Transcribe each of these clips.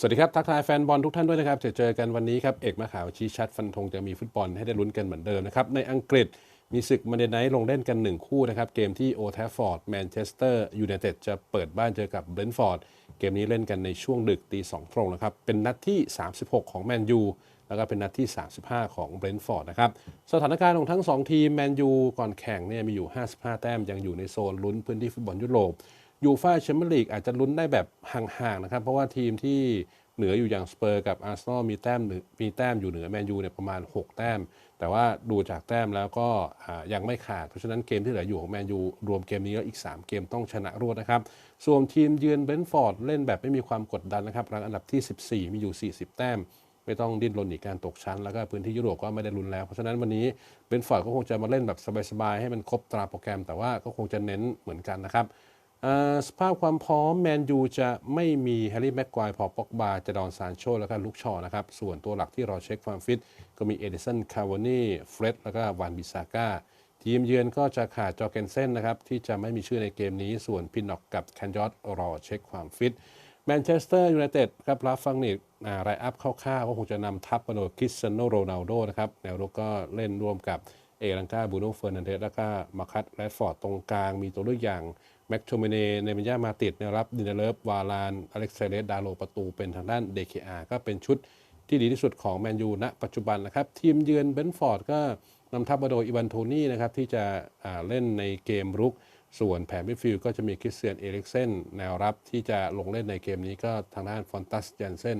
สวัสดีครับ ทักทายแฟนบอลทุกท่านด้วยนะครับ จะเจอกันวันนี้ครับ เอกมาข่าวชี้ชัดฟันธงจะมีฟุตบอลให้ได้ลุ้นกันเหมือนเดิมนะครับ ในอังกฤษมีศึกมันเดนไนท์ลงเล่นกัน 1 คู่นะครับ เกมที่โอทฟฟอร์ดแมนเชสเตอร์ยูไนเต็ดจะเปิดบ้านเจอกับเบรนท์ฟอร์ดเกมนี้เล่นกันในช่วงดึกตีสองตรงนะครับ เป็นนัดที่ 36 ของแมนยูแล้วก็เป็นนัดที่ 35 ของเบรนท์ฟอร์ดนะครับ สถานการณ์ของทั้ง 2 ทีมแมนยูก่อนแข่งเนี่ยมีอยู่ 55 แต้มยังอยู่ในโซนลุ้นพื้นที่ฟุตบอลยุโรป ยูฟ่าแชมเปี้ยนลีกอาจจะลุ้นได้แบบห่างๆนะครับ เพราะว่าทีมที่เหนืออยู่อย่างสเปอร์กับอาร์เซนอลมีแต้มมีแต้มอยู่เหนือแมนยูเนี่ยประมาณ 6 แต้ม แต่ว่าดูจากแต้มแล้วก็ยังไม่ขาด เพราะฉะนั้นเกมที่เหลืออยู่ของแมนยูรวมเกมนี้แล้วอีก 3 เกมต้องชนะรวดนะครับ ส่วนทีมเยือนเบนฟอร์ดเล่นแบบไม่มีความกดดันนะครับรังอันดับที่ 14 มีอยู่ 40 แต้ม ไม่ต้องดิ้นรนหนีการตกชั้น แล้วก็พื้นที่ยุโรปก็ไม่ได้รุนแล้ว เพราะฉะนั้นวันนี้เบนฟอร์ดก็คงจะมาเล่นแบบสบายๆให้มันครบตราโปรแกรม แต่ว่าก็คงจะเน้นเหมือนกันนะครับ สภาพความพร้อมแมนยูจะไม่มีแฮร์รี่แม็กควายพอปอกบาจะดอนซานโชแล้วก็ลุกชอนะครับ ส่วนตัวหลักที่รอเช็คความฟิต ก็มีเอเดสันคาวานี่เฟร็ดแล้วก็วานบิซาก้าทีมเยือนก็จะขาดจอเกนเซนนะครับ ที่จะไม่มีชื่อในเกมนี้ ส่วนพินน็อกกับแคนยอตรอเช็คความฟิตแมนเชสเตอร์ยูไนเต็ดครับรับฟังนิกรายอัพคร่าวๆก็คงจะนำทัพมาโดยคริสเซโนโรนัลโดนะครับแนวรุกก็เล่นร่วมกับเอรังกาบูโนเฟอร์นันเดสแล้วก็มาคัตแรดฟอร์ดตรงกลางมีตัวเลือกอย่าง แม็กโทเมเนเนมิยามาติดแนวรับดินาเลฟวาลานอเล็กซเรสดาโลประตูเป็นทางด้าน DKR ก็เป็นชุดที่ดีที่สุดของแมนยูณปัจจุบันนะครับ ทีมเยือนเบนฟอร์ดก็นำทัพมาโดยอีวานโทนี่นะครับ ที่จะเล่นในเกมรุก ส่วนแผนมิดฟิลด์ก็จะมีคริสเตียนเอริกเซนแนวรับที่จะลงเล่นในเกมนี้ก็ทางด้านฟอนตัสเจนเซน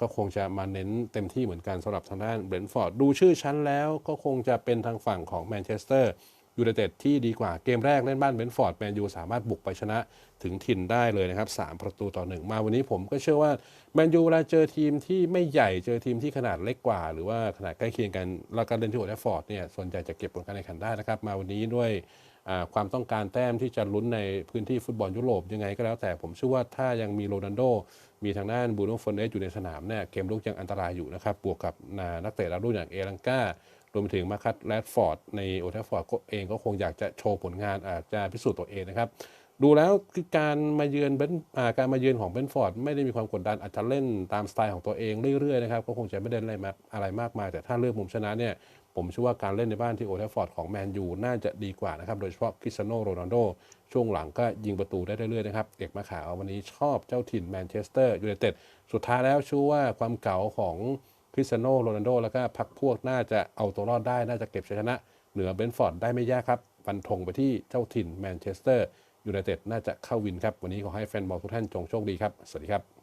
ก็คงจะมาเน้นเต็มที่เหมือนกันสำหรับทางด้านเบรนฟอร์ดดูชื่อชั้นแล้วก็คงจะเป็นทางฝั่งของแมนเชสเตอร์ ยูไนเต็ดที่ดีกว่าเกมแรกเล่นบ้านเบนฟอร์ดแมนยูสามารถบุกไปชนะถึงถิ่นได้เลยนะครับ 3 ประตูต่อหนึ่งมาวันนี้ผมก็เชื่อว่าแมนยูเวลาเจอทีมที่ไม่ใหญ่เจอทีมที่ขนาดเล็กกว่า หรือว่าขนาดใกล้เคียงกัน แล้วก็เล่นที่โอทฟฟอร์ดเนี่ยส่วนใหญ่จะเก็บผลการแข่งขันได้นะครับ มาวันนี้ด้วยความต้องการแต้มที่จะลุ้นในพื้นที่ฟุตบอลยุโรปยังไงก็แล้วแต่ผมเชื่อว่าถ้ายังมีโรนัลโด มีทางด้านบูโน่เฟอร์เนสอยู่ในสนามเนี่ยเกมลุกยังอันตรายอยู่นะครับบวกกับนักเตะดาวรุ่งอย่างเอลังกา รวมไปถึงมาคัตแรดฟอร์ดในโอเทฟฟอร์ดเองก็คงอยากจะโชว์ผลงานอาจจะพิสูจน์ตัวเองนะครับ ดูแล้วคือการมาเยือนเบนการมาเยือนของเบนฟอร์ดไม่ได้มีความกดดันอาจจะเล่นตามสไตล์ของตัวเองเรื่อยๆนะครับก็คงจะไม่ได้อะไรมาอะไรมากมาย แต่ถ้าเลือกมุมชนะเนี่ยผมเชื่อว่าการเล่นในบ้านที่โอเทฟฟอร์ดของแมนยูน่าจะดีกว่านะครับ โดยเฉพาะคริสเตียโนโรนัลโดช่วงหลังก็ยิงประตูได้เรื่อยๆนะครับ เอกมาขาววันนี้ชอบเจ้าถิ่นแมนเชสเตอร์ยูไนเต็ดสุดท้ายแล้วเชื่อว่าความเก๋าของ คริสเตียโนโรนัลโดแล้วก็พักพวกน่าจะเอาตัวรอดได้ น่าจะเก็บชัยชนะเหนือเบนฟอร์ดได้ไม่ยากครับฟันธงไปที่เจ้าถิ่นแมนเชสเตอร์ยูไนเต็ดน่าจะเข้าวินครับ วันนี้ขอให้แฟนบอลทุกท่านจงโชคดีครับ สวัสดีครับ